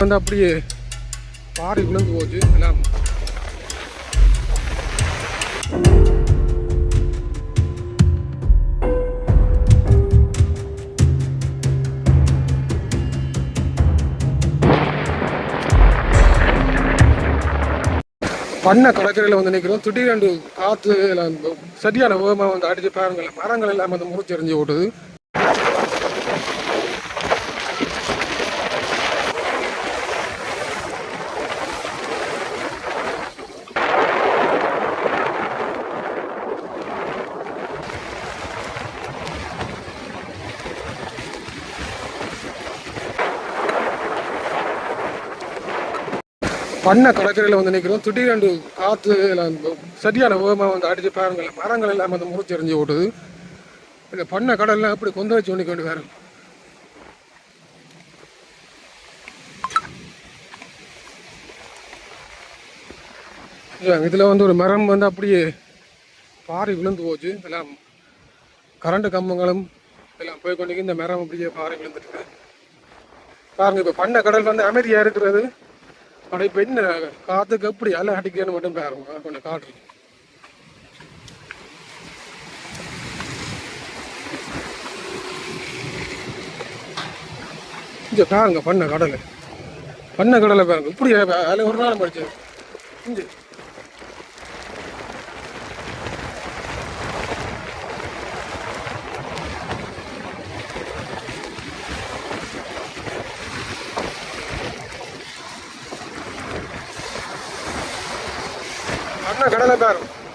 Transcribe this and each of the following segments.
வந்து அப்படியே பாறை விழுந்து போச்சு. எல்லாம் பண்ண கடற்கரையில் வந்து நிற்கிறோம் திடீரென்று காற்று எல்லாம் சரியான வேகமாக வந்து அடித்து பாருங்கள். மரங்கள் எல்லாம் வந்து முறிச்செறிஞ்சு ஓட்டுது. பண்ண கடற்கரையில் வந்து நிற்கிறோம் திடீரென்று காற்று எல்லாம் சரியான வேகமாக வந்து அடிச்சு பாருங்கள். மரங்கள் எல்லாம் வந்து முறிச்செறிஞ்சு ஓட்டுது. இந்த பண்ண கடல்லாம் அப்படி கொந்தளிச்சு ஒன்றிக்க வேண்டி வேறு. இதில் வந்து ஒரு மரம் வந்து அப்படியே பாறை விழுந்து போச்சு. எல்லாம் கரண்ட் கம்பங்களும் எல்லாம் போய் கொண்டு இந்த மரம் அப்படியே பாறை விழுந்துட்டு பாருங்கள் இப்போ பண்ண கடல் வந்து அமைதியாக இருக்கிறது. ஆனால் இப்போ என்ன? காற்றுக்கு எப்படி அலை அடிக்கன்னு மட்டும் பாருங்க. கொஞ்சம் காற்று இங்கே பாருங்க பண்ண கடலை. பண்ண கடலை பாருங்க. இப்படி அலை ஒரு நாள் படிச்சு இங்கே. பண்ண கடலை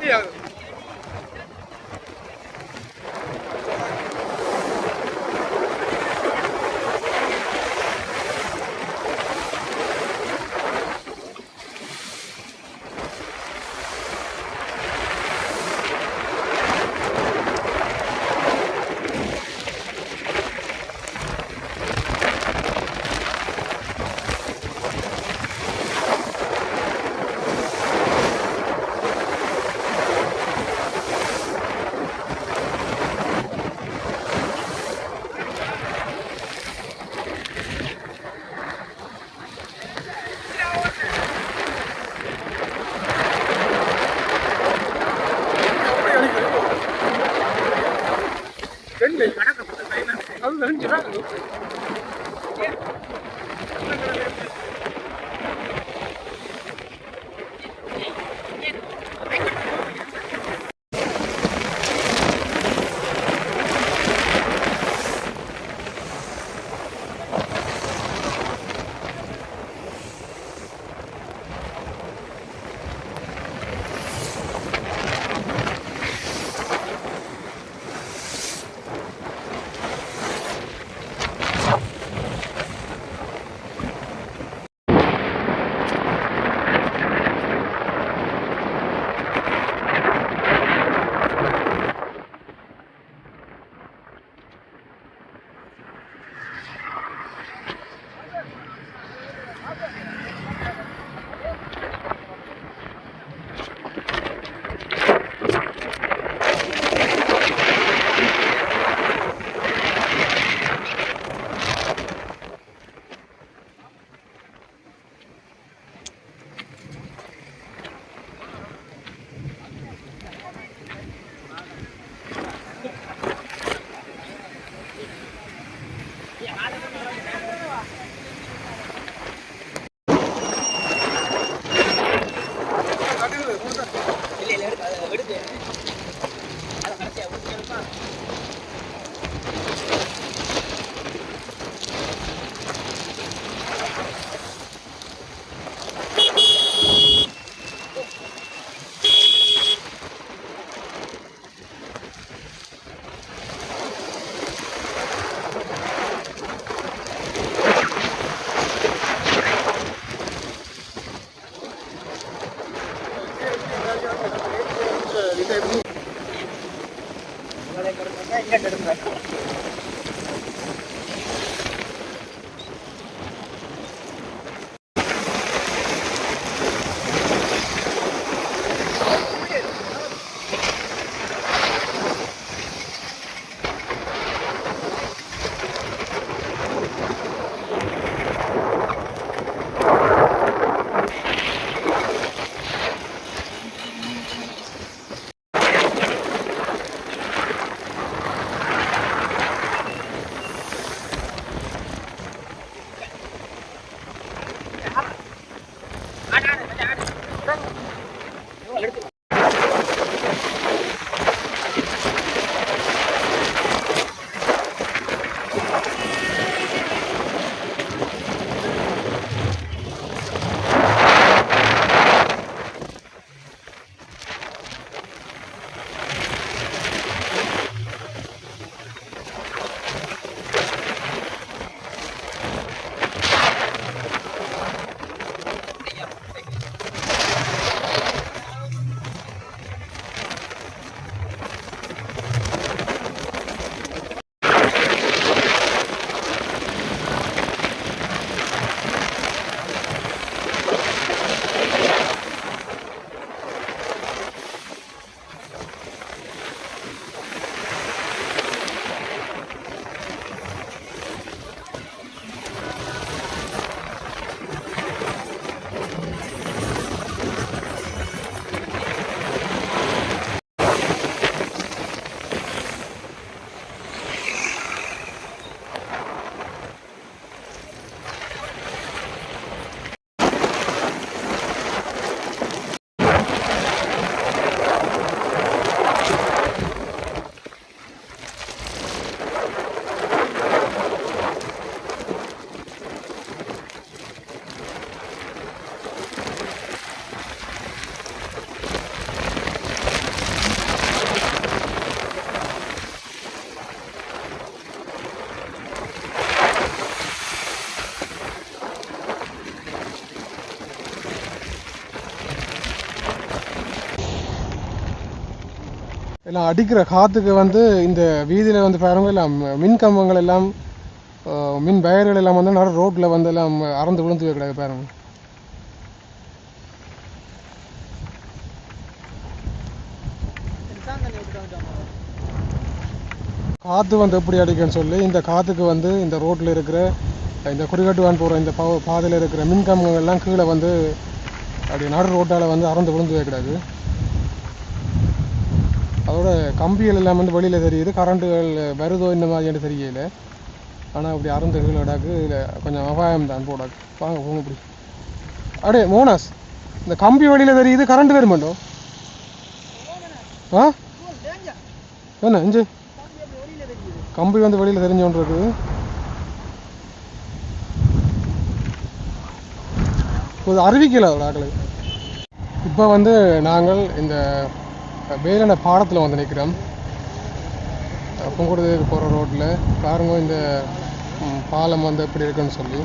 でや。அடிக்கிற காற்றுக்கு வந்து இந்த வீதியில் வந்து பாருங்கள் எல்லாம் மின் கம்பங்கள் எல்லாம் மின் வயர்கள் எல்லாம் வந்து நடு ரோட்டில் வந்து எல்லாம் அறந்து விழுந்து கிடக்கு பாருங்கள் காற்று வந்து எப்படி அடிக்குன்னு சொல்லி இந்த காற்றுக்கு வந்து இந்த ரோட்டில் இருக்கிற இந்த குடிகட்டுவான் போகிற இந்த பா பாதையில் இருக்கிற மின் கம்பங்கள் எல்லாம் கீழே வந்து அப்படி நடு ரோட்டால் வந்து அறந்து விழுந்து கிடக்கு அதோட கம்பிகள் எல்லாம் வந்து வெளியில் தெரியுது. கரண்ட்டுகள் வருதோ இந்த மாதிரி தெரியல. ஆனால் இப்படி அறந்துகள் கீழே கிடக்கு. இதில் கொஞ்சம் அபாயம் தான் போடாக்கு வாங்க போகணும் இப்படி அடே மோனாஸ் இந்த கம்பி வழியில் தெரியுது. கரண்ட் வருமாட்டோம் ஆ? என்ன இஞ்சு? கம்பி வந்து வெளியில் தெரிஞ்சோன்றது. இது அறிவிக்கல ஒரு ஆக்களுக்கு இப்போ வந்து நாங்கள் இந்த வேலன பாடத்தில் வந்து நிற்கிறோம் புங்குடுதுக்கு போகிற ரோட்டில் பாருங்க இந்த பாலம் வந்து எப்படி இருக்குன்னு சொல்லி.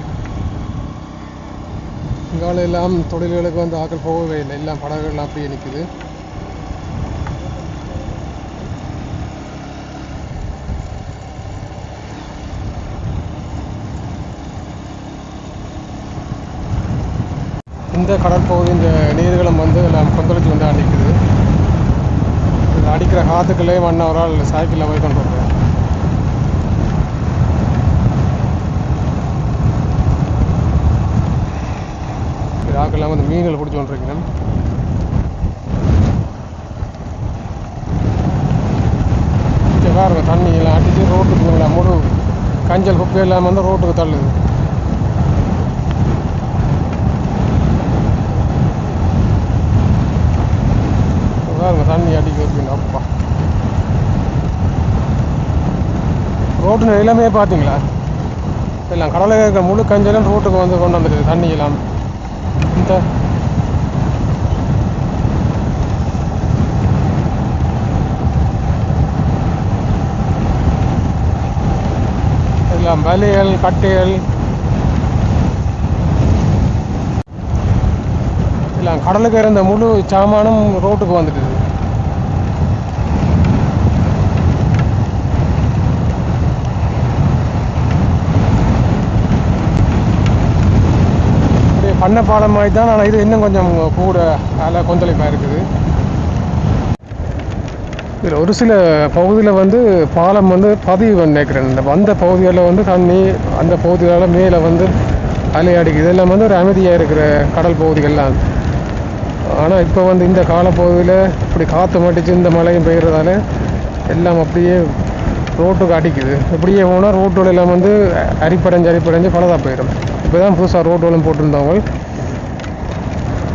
இங்கால எல்லாம் தொழில்களுக்கு வந்து ஆக்கள் போகவே இல்லை. எல்லாம் படகுகள்லாம் அப்படியே நிற்குது இந்த கடற்பகுதி இந்த நீர்களும் வந்து எல்லாம் கொந்தளிச்சு வந்து அடிக்குது அடிக்கிற காத்துக்குள்ளே ஒன் ஒரு ஆள் சைக்கிளில் போய் கொண்டு வருவார் இல்லாமல் வந்து மீன்கள் பிடிச்சி கொண்டிருக்கிறேன் பாருங்க தண்ணி எல்லாம் அடிச்சு ரோட்டுக்கு முழு கஞ்சல் குப்பை இல்லாமல் வந்து ரோட்டுக்கு தள்ளுது பாருங்க தண்ணி அடிக்க வைப்பீங்க அப்பா ரோட்டு நிலைமையே பார்த்தீங்களா எல்லாம் கடலில் இருக்கிற முழு கஞ்சலும் ரோட்டுக்கு வந்து கொண்டு வந்துடுது தண்ணி எல்லாம் இந்த எல்லாம் வலைகள் கட்டைகள். எல்லாம் கடலுக்கு இருந்த முழு சாமானும் ரோட்டுக்கு வந்துடுது பண்ண பாலம் மாதிரி தான் ஆனால் இது இன்னும் கொஞ்சம் கூட அதில் கொந்தளிப்பாக இருக்குது. இதில் ஒரு சில பகுதியில் வந்து பாலம் வந்து பதிவு நினைக்கிறேன் இந்த வந்த பகுதிகளில் வந்து தண்ணி அந்த பகுதிகளால் மேலே வந்து அலையாடிக்கு இதெல்லாம் வந்து ஒரு அமைதியாக இருக்கிற கடல் பகுதிகள்லாம் ஆனால் இப்போ வந்து இந்த காலப்பகுதியில் இப்படி காற்று மாட்டிச்சு இந்த மழையும் பெய்கிறதால எல்லாம் அப்படியே ரோட்டுக்கு அடிக்குது. இப்படியே போனால் ரோட்டுகள் எல்லாம் வந்து அரிப்படைஞ்சு அரிப்படைஞ்சு பலதாக போயிடும். இப்போ தான் புதுசாக ரோட்டுகளும் போட்டிருந்தவங்க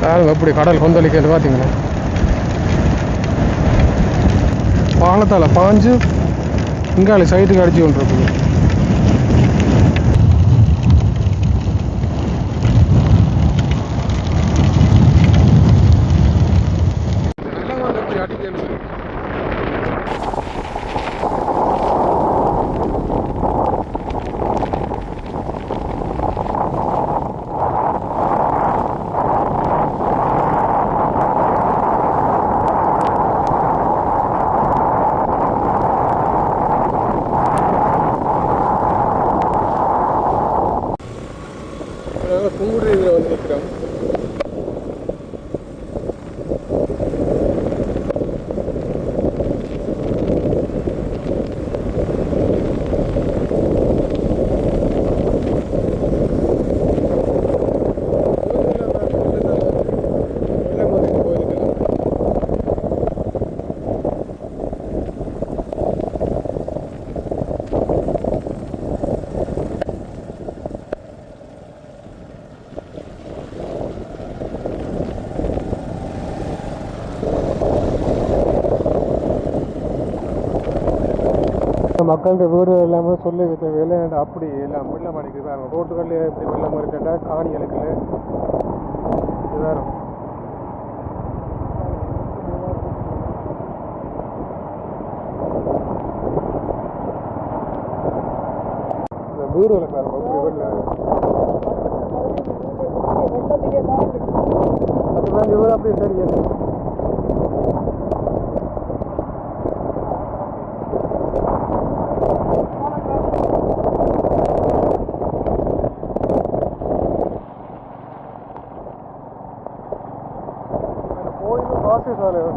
பாருங்க எப்படி கடல் கொந்தளிக்கிறது பார்த்தீங்களா பாலத்தால் பாஞ்சு இங்காலி சைட்டுக்கு அடிச்சு கொண்டிருக்குது. மக்கள்கிட்ட வீடு இல்லாமல் சொல்லி தேவையில்லை அப்படி எல்லாம் வெள்ளம் அடிக்குது பாருங்க. ரோட்டுகளில் எப்படி வெள்ளம் இருக்கட்டா காணி இலக்கில் வீடு வேறு. dólares,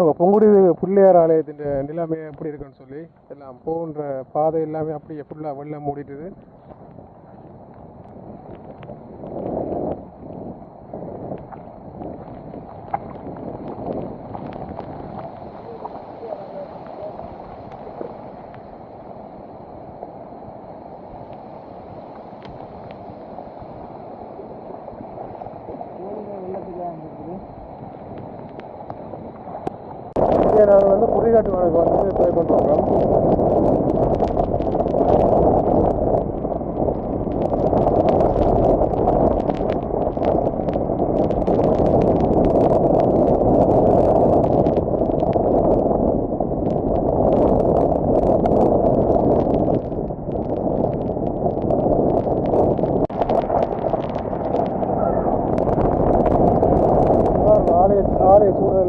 பாருங்கள் பொங்குடி பிள்ளையார் ஆலயத்தின் நிலைமை எப்படி இருக்குன்னு சொல்லி எல்லாம் போகின்ற பாதை எல்லாமே அப்படியே ஃபுல்லாக வெள்ளம் மூடிட்டுது. இங்கே நாங்கள் வந்து குறிகாட்டு வழக்கு வந்து போய் கொண்டு ஆலய ஆலய சூழல்